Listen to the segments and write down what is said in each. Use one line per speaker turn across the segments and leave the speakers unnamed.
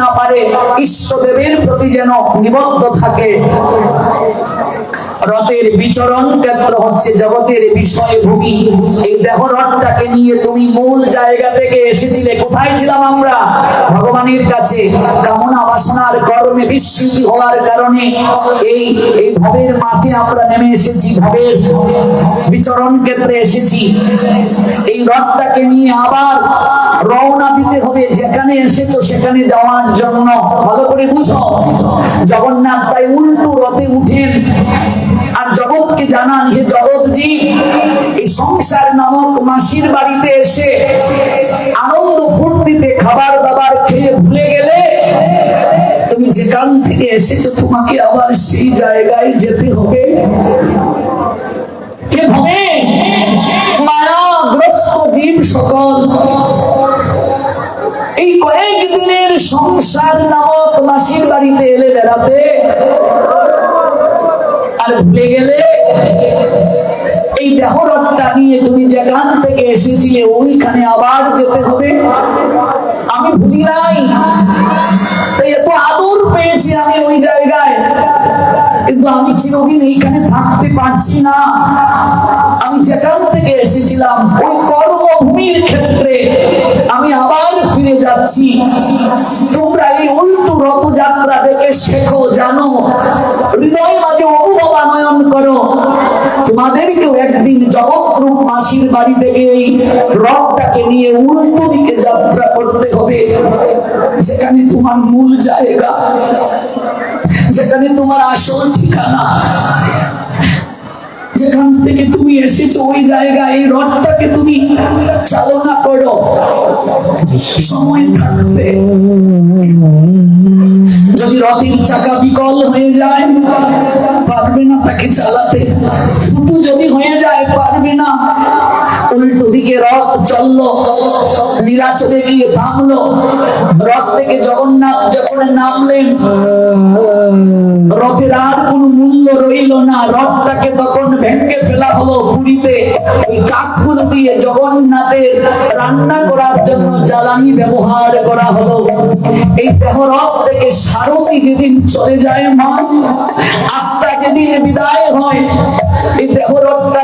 না পারে ইষ্টদেবের প্রতি যেন নিবদ্ধ থাকে। রথের বিচরণ ক্ষেত্র হচ্ছে জগতের বিষয় ভোগী এই দেহ রথটাকে নিয়ে তুমি মূল জায়গা থেকে এসেছিলে। কোথায় ছিলাম আমরা? ভগবানের কাছে। কামনা বাসনার কর্মে বিস্মৃতি হওয়ার কারণে এই এই ভবের মাঠে আমরা নেমে এসেছি। ভবের বিচরণ ক্ষেত্রে এসেছি। এই রথটাকে নিয়ে আবার রওনা দিতে হবে। যেখানে এসেছ সেখানে যাওয়ার জন্য, ভালো করে বুঝো। জগন্নাথ তাই উল্টো রথে উঠেন। আর জগৎকে জানান, হে জগৎজি, এই সংসার নামক মাসির বাড়িতে এসে আনন্দ ফুর্তিতে খাবার দাবার খেয়ে ভুলে গেলে তুমি যেখান থেকে এসেছ, তোমাকে আবার সেই জায়গায় যেতে হবে। কে হবে মায়াগ্রস্ত জীব সকল। এই কয়েক সংসার নামক মাসির বাড়িতে এলে বেড়াতে। আর ভুলে গেলে এই দেহ রথটা নিয়ে তুমি যেখান থেকে এসেছিলে, ওইখানে আবার যেতে হবে। আমি ভুলি নাই। তাই এত আদর পেয়েছি আমি ওই জায়গায়। কিন্তু আমি চিরদিন এইখানে থাকতে পারছি না। আমি যেখান থেকে এসেছিলাম, ওই কর্মভূমির ক্ষেত্রে আমি আবার ফিরে যাচ্ছি। তোমরা এই উল্টো রথযাত্রা দেখে শেখো, জানো। হৃদয় মাঝে অনুভব আনয়ন করো। তোমাদেরকেও একদিন জগৎরূপ মাসির বাড়ি থেকে এই রথটাকে নিয়ে উল্টো দিকে যাত্রা করতে হবে। যেখানে তোমার মূল জায়গা, যেখানে তোমার আসল ঠিকানা। যেখান থেকে তুমি এসেছ, ওই জায়গায় এই রথটাকে তুমি চালনা করো। সময় থাকতে যদি রথের চাকা বিকল হয়ে যায়, পারবে না তাকে চালাতে। ফুটু যদি হয়ে যায়, পারবে না। উল্টো দিকে রথ চলল নীলাচলে গিয়ে থামলো। রথ থেকে জগন্নাথ যখন নামলেন, রথের আর কোনো মূল্য রইল না। রথটাকে তখন ভেঙে ফেলা হলো পুরীতে। ওই কাঠগুলো দিয়ে জগন্নাথের রান্না করার জন্য জ্বালানি ব্যবহার করা হলো। এই দেহ রথ থেকে সারথি যেদিন চলে যায় মা, আত্মা যেদিন বিদায় হয়, এই দেহ মূল্য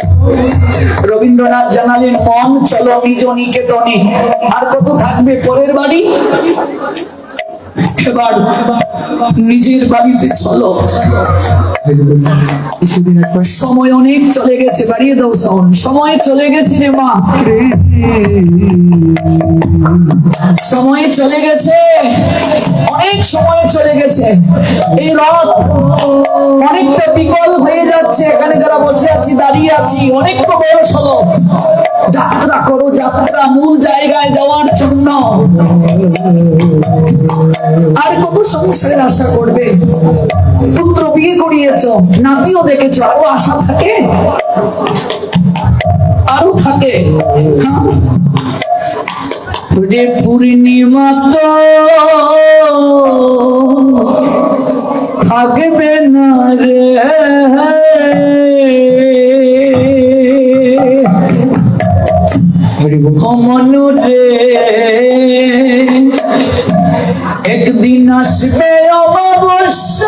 রবীন্দ্রনাথ জানালেন মন চলো নিজ নিকেতনে। আর কত থাকবে পরের বাড়ি? এবার নিজের বাড়িতে চলো। সময় অনেক চলে গেছে, বাড়িয়ে দাও সময় চলে গেছে রে মা। চলে গেছে। অনেক সময় চলে গেছে। এই রথ অনেকটা বিকল হয়ে যাচ্ছে। এখানে যারা বসে আছি, দাঁড়িয়ে আছি, অনেকটা বয়স হলো যাত্রা করো, যাত্রা মূল জায়গায় যাওয়ার জন্য। আর কত সংসারের আশা করবে? পুত্র বিয়ে করিয়েছ, নাতিও দেখেছ, আরও আশা থাকে? আরও থাকে। হ্যাঁ? পূর্ণিমা থাকবে না রে। অমন রে। একদিন আসবে অমাবস্য।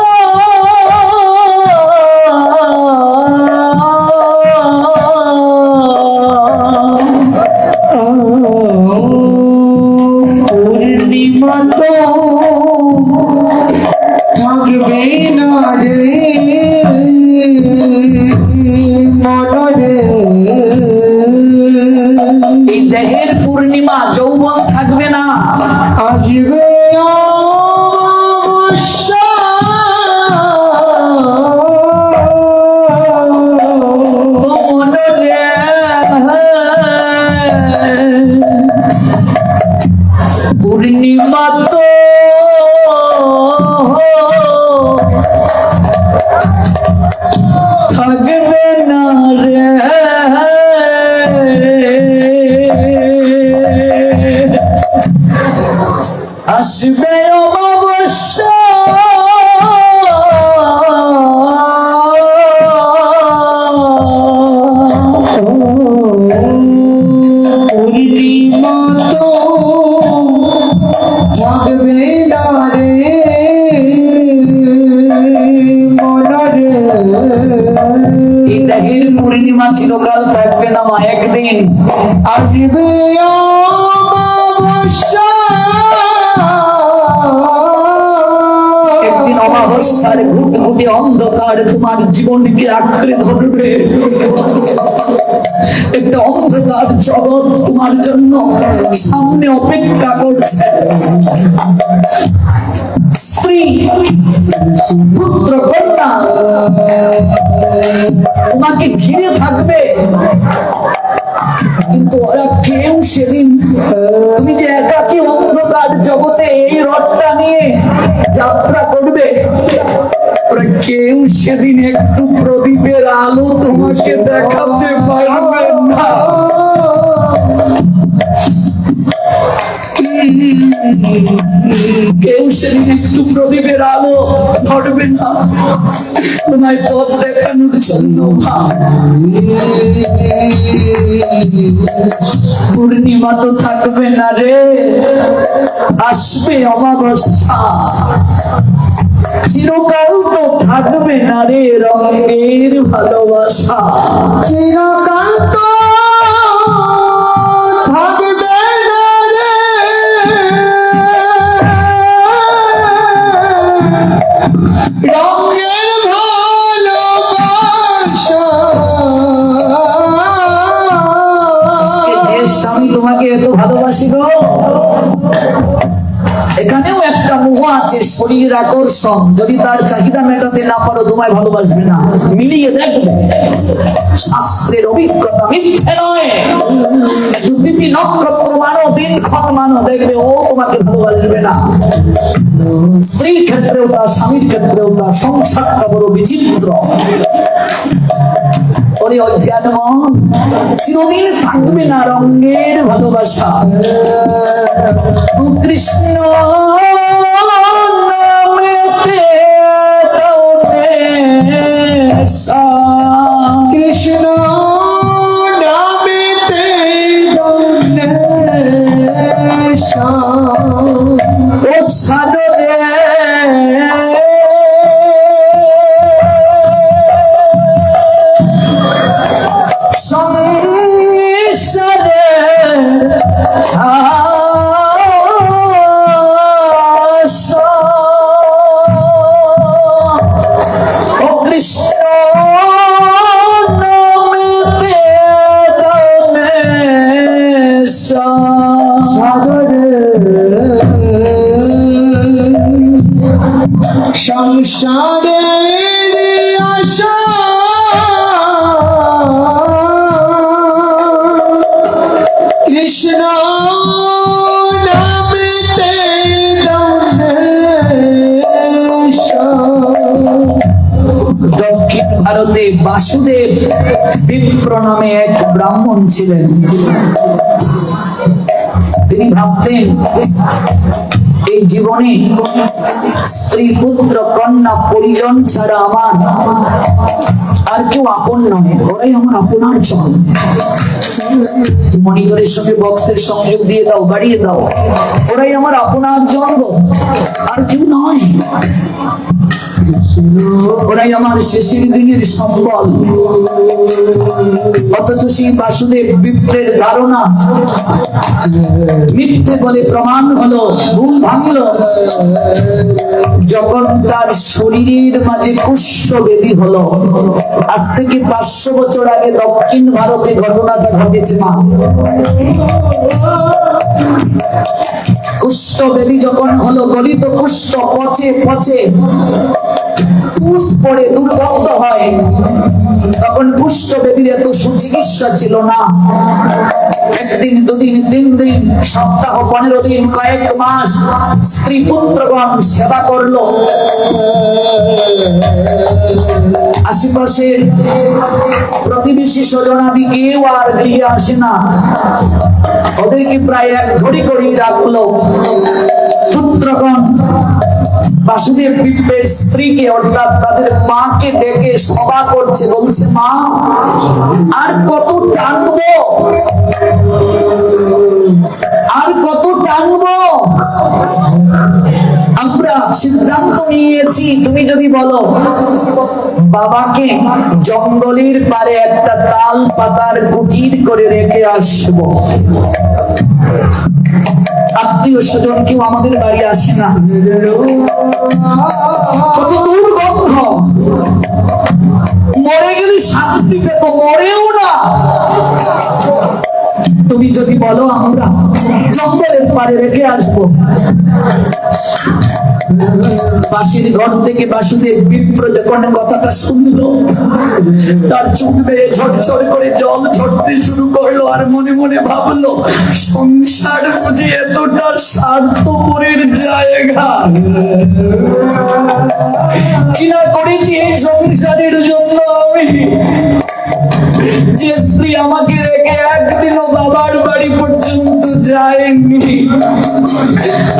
থাকে জীবনকে আঁকড়ে ধরবে। একটা অন্ধকার জগৎ তোমার জন্য সামনে অপেক্ষা করছে। স্ত্রী, পুত্র, কন্যা, তোমাকে ঘিরে থাকবে। ওরা কেউ সেদিন তুমি যে একাকি অন্ধকার জগতে এই রথটা নিয়ে যাত্রা করবে? কেউ সেদিন একটু প্রদীপের আলো তোমাকে দেখাতে পারবে না। কেউ সেদিন একটু প্রদীপের আলো ধরবে না। তোমায় পথ দেখানোর জন্য পূর্ণিমা তো থাকবে না রে, আসবে অমাবস্যা। চিরকাল তো থাকবে না রে রঙের ভালোবাসা।
চিরকাল তো রঙের ভালোবাসা
যে স্বামী তোমাকে এত ভালোবাসি গো। মোহ আছে আকর্ষণ, যদি তার চাহিদা মেটাতে না পারো, তোমায় ভালোবাসবে না। মিলিয়ে দেখবে শাস্ত্রের অভিজ্ঞতা মিথ্যে নয়। নক্ষত্র মানো মানো, দেখবে ও তোমাকে ভালোবাসবে না। স্ত্রীর ক্ষেত্রেও তা, স্বামীর ক্ষেত্রেও তা, সংসারটা বড় বিচিত্র। ওরে চিরদিন থাকবে না রঙের ভালোবাসা। কৃষ্ণ নেশা।
কৃষ্ণ সংসারের কৃষ্ণ
দক্ষিণ ভারতে বাসুদেব বিপ্র নামে এক ব্রাহ্মণ ছিলেন। তিনি ভাবতেন এই জীবনে স্ত্রী পুত্র কন্যা পরিজন ছাড়া আমার আর কেউ আপন নয়, ওরাই আমার আপনার জন। মনিটরের সঙ্গে বক্সের সংযোগ দিয়ে দাও, বাড়িয়ে দাও, ওরাই আমার আপনার জন্ম আর কেউ নয়। ওরাই আমার শেষের দিনের সম্বল। অথচ সেই বাসুদেব বিপ্রের ধারণা, মিথ্যে বলে প্রমাণ হলো ঘুম ভাঙলো। যখন তার শরীরের মাঝে কুষ্ঠ বেদি হলো, আজ থেকে পাঁচশো বছর আগে দক্ষিণ ভারতে ঘটনাটা ঘটেছে মা। কুষ্ঠ বেদি যখন হলো, গলিত পচে পচে দুর্গন্ধ হয়। তখন এত সুচিকিৎসা ছিল না। একদিন, দুদিন, তিন দিন, সপ্তাহ, পনেরো দিন, কয়েক মাস স্ত্রী পুত্রগণ সেবা করল। আশেপাশের প্রতিবেশী স্বজনাদি কেউ আর গৃহে আসে না। ওদেরকে প্রায় ঘড়ি করেই রাখল পুত্রগণ, বাসুদেব বিপ্রের স্ত্রীকে, অর্থাৎ তাদের মাকে ডেকে সভা করছে, বলছে, মা, আর কত টানবো? আর কত টানবো? আমরা সিদ্ধান্ত নিয়েছি, তুমি যদি বলো, বাবাকে জঙ্গলের পারে একটা তাল পাতার কুটির করে রেখে আসব। আত্মীয় স্বজন কেউ আমাদের বাড়ি আসে না। কত দুর্গন্ধ। মরে গেলে শান্তি পেত, মরেও না। তুমি যদি বলো, আমরা জঙ্গলের পাড়ে রেখে আসব। পাশের ঘর থেকে বিপ্র যখন কথাটা তার চোখ বেয়ে ঝরঝর করে জল ঝরতে শুরু করল আর মনে মনে ভাবলো, সংসার এতটা স্বার্থপরের জায়গা। কিনা করেছি এই সংসারের জন্য আমি? যে স্ত্রী আমাকে রেখে একদিনও বাবার বাড়ি পর্যন্ত যায়নি।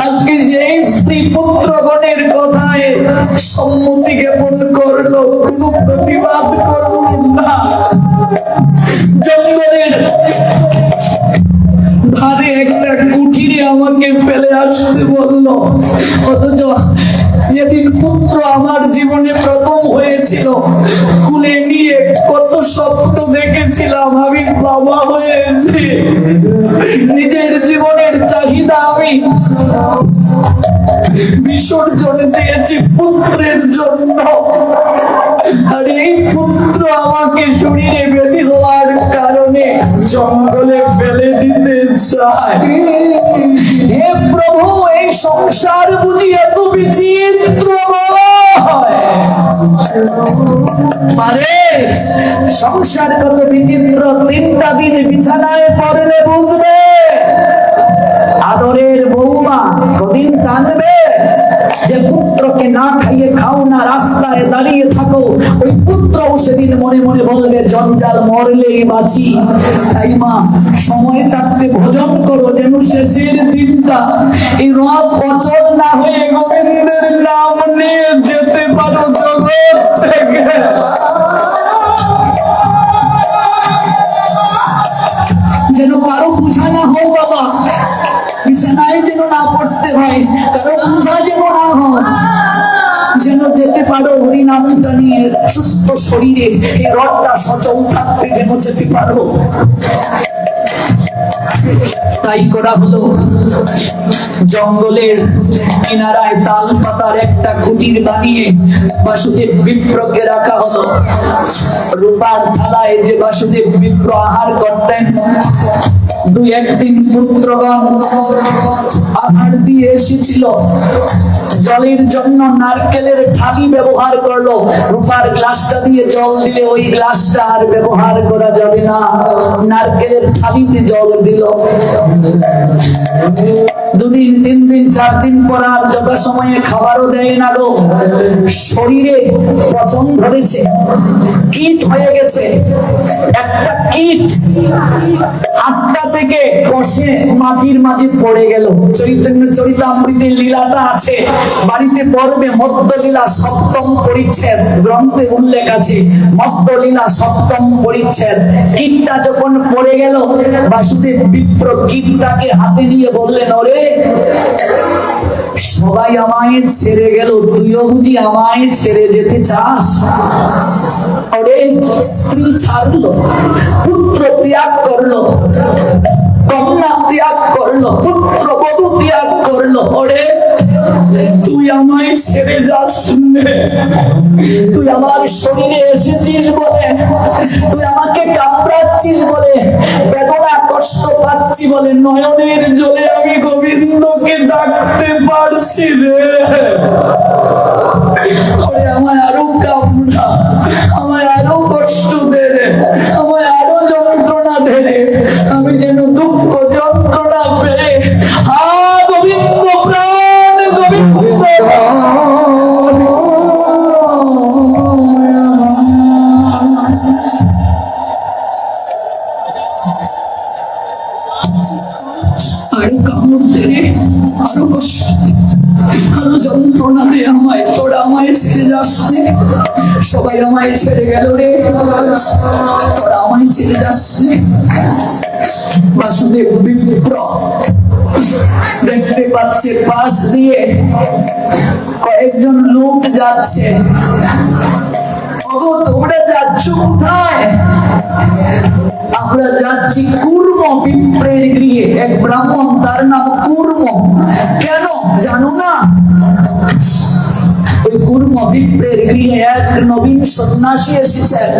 আজকে সেই স্ত্রী পুত্রগণের কথায় সম্মতি জ্ঞাপন করল, কোনো প্রতিবাদ করল না। জঙ্গলের ধারে একটা কুঠিরে আমাকে ফেলে আসতে বলল, অথচ জঙ্গলে ফেলে দিতে চায়। হে প্রভু, এই সংসার বুঝি এত বিচিত্র পারে সংসার কত বিচিত্র, তিনটা দিন বিছানায় পড়লে বুঝবে। আদরের বৌমা কদিন টানবে যে পুত্রকে সেদিন মনে মনে বলবে, জঞ্জাল মরলেই বাঁচি। তাই মা, সময় থাকতে ভোজন করো, যেন শেষের দিনটা এই রথ অচল না হয়ে গোবিন্দের নাম নিয়ে যেতে পারো জগৎ থেকে। যেন কারও বুঝা না হোক বাবা, বিছানায় যেন না পড়তে হয়, কারও বুঝা যেন না হয়। পারো হরিনামটা নিয়ে সুস্থ শরীরে এই রথটা সচল থাকতে যেন যেতে পারো। তাই করা হলো। জঙ্গলের কিনারায় তাল পাতার একটা কুটির বানিয়ে বাসুদেব বিপ্রকে রাখা হলো। রূপার থালায় যে বাসুদেব বিপ্র আহার করতেন দুই একদিন পুত্রগণ আহার দিয়ে এসেছিল। জলের জন্য নারকেলের থালি ব্যবহার করল। রূপার গ্লাসটা দিয়ে জল দিলে ওই গ্লাসটা আর ব্যবহার করা যাবে না। নারকেলের থালিতে জল দিল। দুদিন তিন দিন চার দিন পর আর যথা সময়ে খাবারও দেয় না গো। শরীরে পচন ধরেছে, কীট হয়ে গেছে। একটা কীট হাতটা থেকে কষে মাটির মাঝে পড়ে গেল। চৈতন্য চরিতামৃতের লীলাটা আছে। বাড়িতে পড়বে মদ্যলীলা সপ্তম পরিচ্ছেদ। গ্রন্থে উল্লেখ আছে, মদ্যলীলা সপ্তম পরিচ্ছেদ। কীটটা যখন পড়ে গেল, বাসুদেব বিপ্র কীটটাকে হাতে নিয়ে বললেন, ওরে সবাই আমায় ছেড়ে গেল। তুইও বুঝি আমায় ছেড়ে যেতে চাস? স্ত্রী ছাড়লো, পুত্র ত্যাগ করল। কন্যা ত্যাগ করল পুত্র বধূ ত্যাগ করল, ওরে, তুই আমায় ছেড়ে যাস তুই আমার শরীরে এসেছিস বলে, তুই আমাকে কামড়াচ্ছিস বলে, বেদনা কষ্ট পাচ্ছি বলে, নয়নের জলে আমি গোবিন্দকে ডাকতে পারছি রে। ওরে, আমায় আরও কামড়া, আমায় আরও কষ্ট দে রে। আমায় ছেড়ে গেল রে। তোরা আমায় ছেড়ে রে বাসুদেব বিপ্র দেখতে পাচ্ছে পাশ দিয়ে কয়েকজন লোক যাচ্ছে। তোমরা যাচ্ছ কোথায়? আমরা যাচ্ছি কুর্ম বিপ্রের গৃহে। এক ব্রাহ্মণ, তার নাম কুর্ম। কেন? জানো না? কুর্ম গৃহে এক নবীন সন্ন্যাসী এসেছেন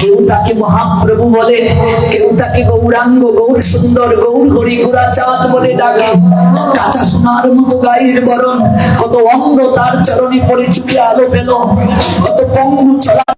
কেউ তাকে মহাপ্রভু বলে, কেউ তাকে গৌরাঙ্গ, গৌর সুন্দর, গৌর হরি গুড়া চাঁদ বলে ডাকে। কাঁচা সোনার মতো গায়ের বরণ, কত অন্ধ তার চরণে পড়ে চুকে আলো পেল, কত পঙ্গু চলা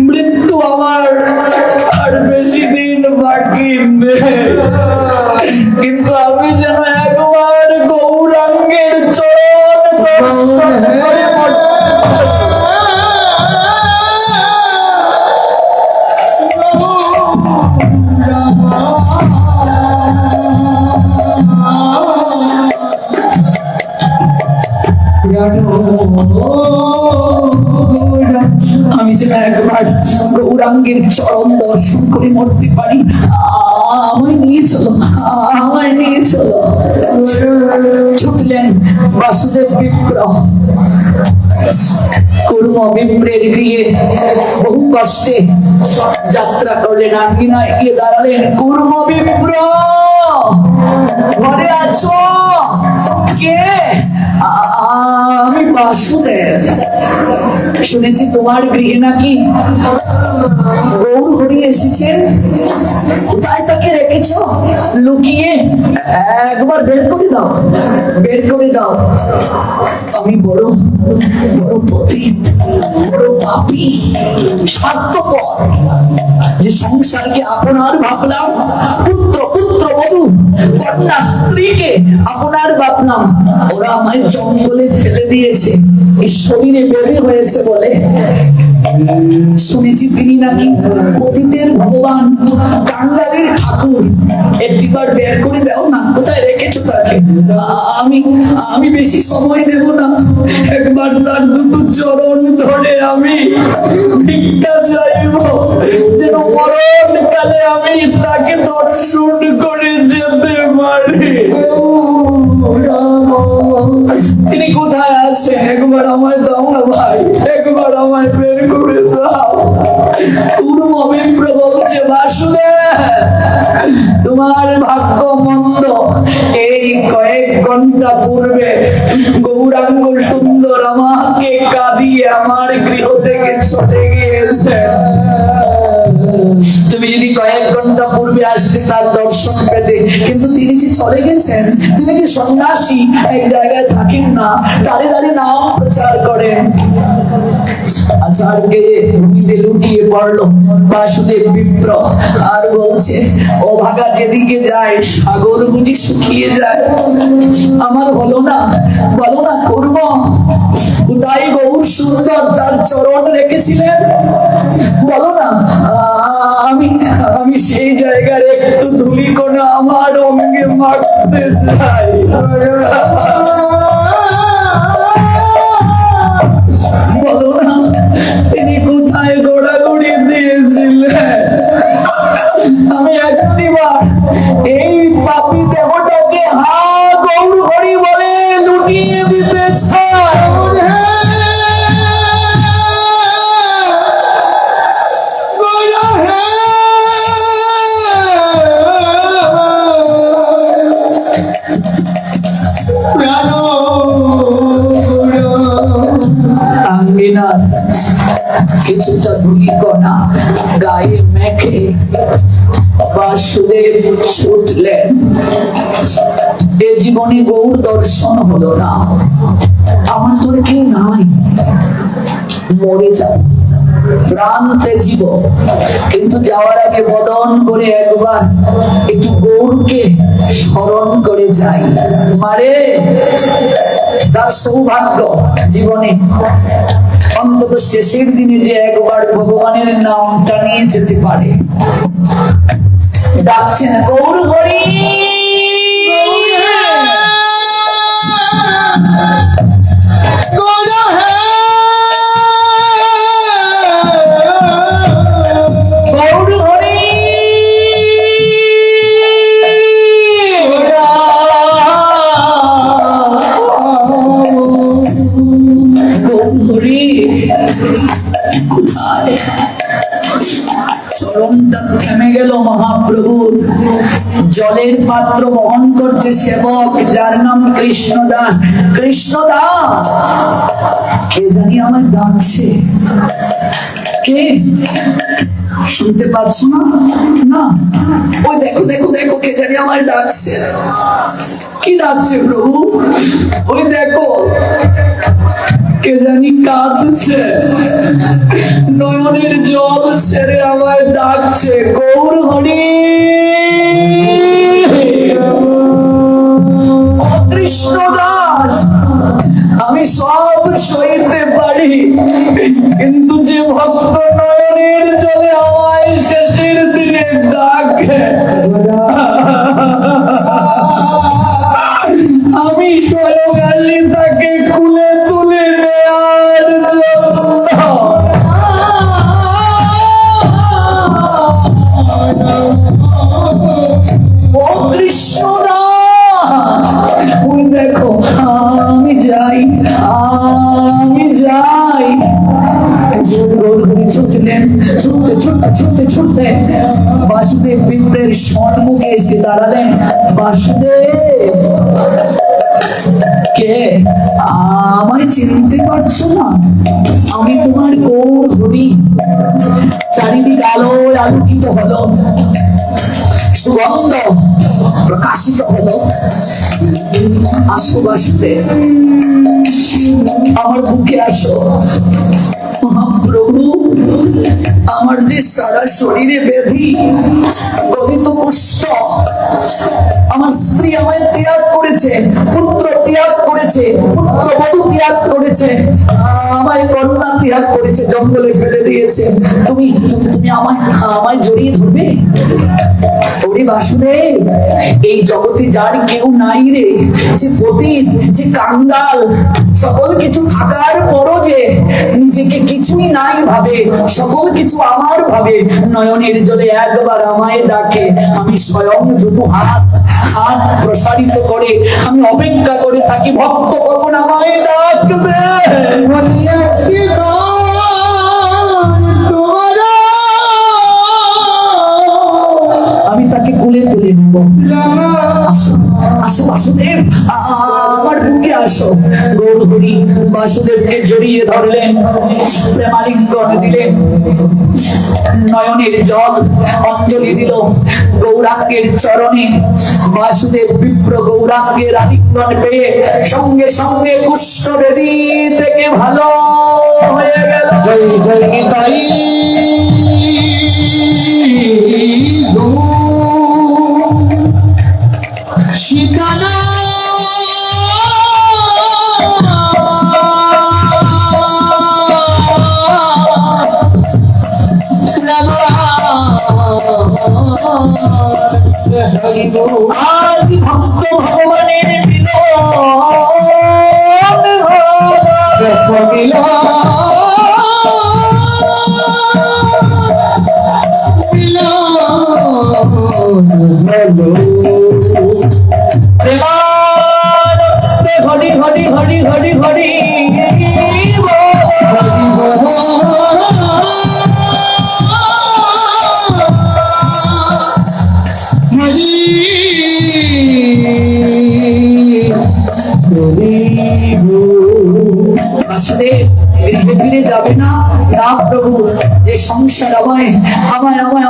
মৃত্যু আমার আর বেশি দিন বাকি নেই। কিন্তু আমি যেন একবার গৌরাঙ্গের চরণ আমি একবার গৌরাঙ্গের চরণ দর্শন করে মরতে পারি। আমায় নিয়ে চলো, আমায় নিয়ে চলো। ছুটলেন বাসুদেব বিপ্র কুর্ম বিপ্রের গিয়ে বহু কষ্টে যাত্রা করলেন, আঙ্গিনায় গিয়ে দাঁড়ালেন। কুর্ম বিপ্র ঘরে আছো? কে? আমি বাসুদেব। শুনেছি তোমার গৃহে নাকি গৌর হরি এসেছেন কোথায় তাকে রেখেছ? লুকিয়ে। একবার বের করে দাও। বের করে দাও। আমি বড় বড় বড় পাপী, স্বার্থপর। যে সংসারকে আপনার ভাবলাম, পুত্র পুত্র বধূ কন্যা, স্ত্রীকে আপনার ভাবলাম, ওরা আমায় জঙ্গলে ফেলে দিয়েছে। এই শরীরে বেঁধে হয়েছে বলে শুনেছি তিনি নাকি পতিতের ভগবান কাঙ্গালের ঠাকুর। একটিবার বের করে দাও না, কোথায় রেখেছো তাকে? আমি আমি বেশি সময় নেব না। একবার তার দুটো চরণ ধরে আমি ভিক্ষা চাইব। যেন মরণ কালে আমি তাকে দর্শন করে যেতে পারি। তিনি কোথায় আছে? একবার আমায় দাও না ভাই। একবার আমায় বের করে দাও। বলছে তোমার ভাগ্য মন্দ। এই কয়েক ঘণ্টা পূর্বে গৌরাঙ্গ সুন্দর আমাকে কাঁদিয়ে আমার গৃহ থেকে চলে গিয়েছে। তুমি যদি কয়েক ঘণ্টা পূর্বে আসতে তার দর্শন পেতে। কিন্তু তিনি যে চলে গেছেন, তিনি যে সন্ন্যাসী এক জায়গায় থাকেন না দাঁড়িয়ে দাঁড়িয়ে নাম প্রচার করেন। আচারকে ভূমিতে লুটিয়ে বাসুদেব বিপ্র। আর বলছে, ও ভাগা, যেদিকে যায় সাগর বুঝি শুকিয়ে যায়। আমার হলো না, বলো না করব কোথায় গৌর সুন্দর তার চরণ রেখেছিলেন? বলো না আ- আমি আমি সেই জায়গার একটু ধুলি কোন আমার অঙ্গে মাখতে চাই। বলো না, তিনি কোথায় গোড়াগড়ি দিয়েছিলেন? আমি একটিবার এই কিছুটা ধুলিকণা গায়ে মেখে বাসুদেব ছুটলেন। এ জীবনে গৌর দর্শন হলো না। আমার তোর কেউ নাই। মরে যাব। প্রান্তে জীব কিন্তু যাওয়ার আগে বদন করে একবার একটু গৌরকে স্মরণ করে যাই। মারে, তার সৌভাগ্য জীবনে। অন্তত শেষের দিনে যে একবার ভগবানের নামটা নিয়ে যেতে পারে। ডাকছেন গৌর হরি হরি কোথায়? থেমে গেল মহাপ্রভুর। জলের পাত্র বহন করছে সেবক, যার নাম কৃষ্ণদাস কৃষ্ণদাস কে জানি আমার ডাকছে? কে? শুনতে পাচ্ছ না? না? ওই দেখো দেখো দেখো, কে জানি আমার ডাকছে। কি ডাকছে প্রভু? ওই দেখো। কে জানি কাঁদছে। নয়নের জল ছেড়ে আমায় ডাকছে, গৌর হরি অদৃশ্য দাস, আমি সব সইতে পারি। কিন্তু যে ভক্ত আমায় চিনতে পারছ না? আমি তোমার গৌর হরি চারিদিক আলো আলোকিত হলো। সুগন্ধ প্রকাশিত হলো। আসো বাসুদেব আমার বুকে আসো। মহাপ্রভু, আমার যে সারা শরীরে ব্যাধি, গলিত কুষ্ঠ আমার স্ত্রী আমায় ত্যাগ করেছে, পুত্র ত্যাগ করেছে পুত্র বধূ ত্যাগ করেছে, আমায় কন্যা ত্যাগ করেছে, জঙ্গলে ফেলে দিয়েছে। তুমি- তুমি আমায় আমায় জড়িয়ে ধরবে? ওরে বাসুদেব, এই জগতে যার কেউ নাই রে। যে পতিত, যে কাঙ্গাল, সকল কিছু থাকার পরও যে নিজেকে কিছুই নাই ভাবে, সকল কিছু আমার ভাবে, নয়নের জলে একবার আমায় ডাকে, আমি স্বয়ং দুটো হাত হাত প্রসারিত করে, আমি অপেক্ষা করে থাকি, ভক্ত কখন আমায় ডাকবে? আমার বুকে আসো। গৌর বাসুদেবকে জড়িয়ে ধরলেন। প্রেমালিঙ্গন দিলেন। নয়নের জল অঞ্জলি দিল গৌরাঙ্গের চরণে। বাসুদেব বিপ্র গৌরাঙ্গের আলিঙ্গন পেয়ে সঙ্গে সঙ্গে কুষ্ঠ বেদি থেকে ভালো হয়ে গেল।
জয় জয় নিতাই
আজ ভক্ত প্রভু যে সংসার আমায় আমায় আমায়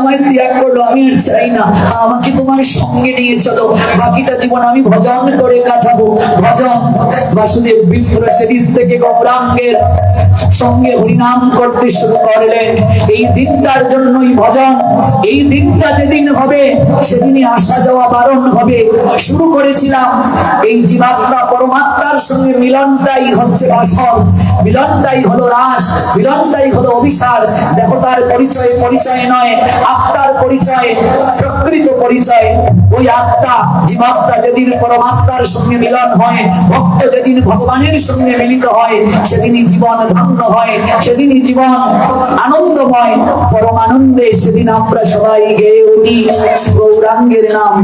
করল আমি আর চাই না। আমাকে তোমার সঙ্গে নিয়ে চলো। বাকিটা জীবন আমি ভজন করে কাটাবো। ভজন, বাসুদেব বিপ্র সেদিন থেকে গৌরাঙ্গের সঙ্গে হরিনাম করতে শুরু করলেন। এই দিনটার জন্যই ভজন, এই দিনটা যেদিন হবে, সেদিনই আসা যাওয়া বারণ হবে। শুরু করেছিলাম, এই জীবাত্মা পরমাত্মার সঙ্গে মিলনটাই হচ্ছে বাসন। মিলনটাই হলো রাস, মিলনটাই হলো অভিসার। দেখো তার পরিচয় পরিচয় নয়, আত্মার ভক্ত যেদিন ভগবানের সঙ্গে মিলিত হয় জীবন হয় জীবন পরমানন্দে সেদিন আমরা সবাই গেয়ে উঠি। গৌরাঙ্গের নাম।